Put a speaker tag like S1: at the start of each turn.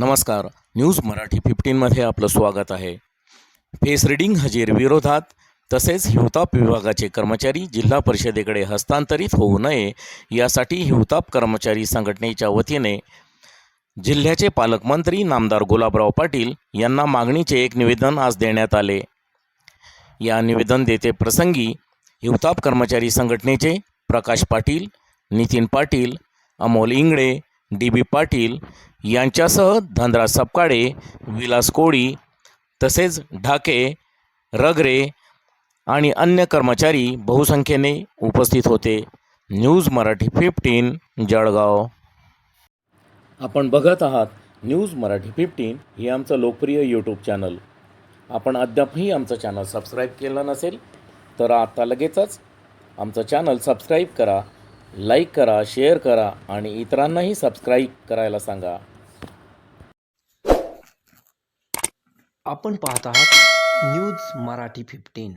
S1: नमस्कार. न्यूज मराठी फिफ्टीनमध्ये आपलं स्वागत आहे. फेस रिडिंग हजेर विरोधात तसेच हिवताप विभागाचे कर्मचारी जिल्हा परिषदेकडे हस्तांतरित होऊ नये यासाठी हिवताप कर्मचारी संघटनेच्या वतीने जिल्ह्याचे पालकमंत्री नामदार गुलाबराव पाटील यांना मागणीचे एक निवेदन आज देण्यात आले. या निवेदन देते प्रसंगी हिवताप कर्मचारी संघटनेचे प्रकाश पाटील नितीन पाटील अमोल इंगळे डी बी पाटील यांच्यासह धनराज सपकाळे विलास कोळी तसेच ढाके रगरे आणि अन्य कर्मचारी बहुसंख्येने उपस्थित होते. News Marathi fifteen Jalgaon. आपण बघत आहात न्यूज मराठी फिफ्टीन हे आमचं लोकप्रिय यूट्यूब चॅनल आपण अद्यापही आमचं चॅनल सबस्क्राईब केलं नसेल तर आता लगेचच आमचं चॅनल सबस्क्राईब करा. लाईक करा शेअर करा आणि इतरांनाही सबस्क्राईब करायला सांगा.
S2: आपण पाहत आहात न्यूज मराठी फिफ्टीन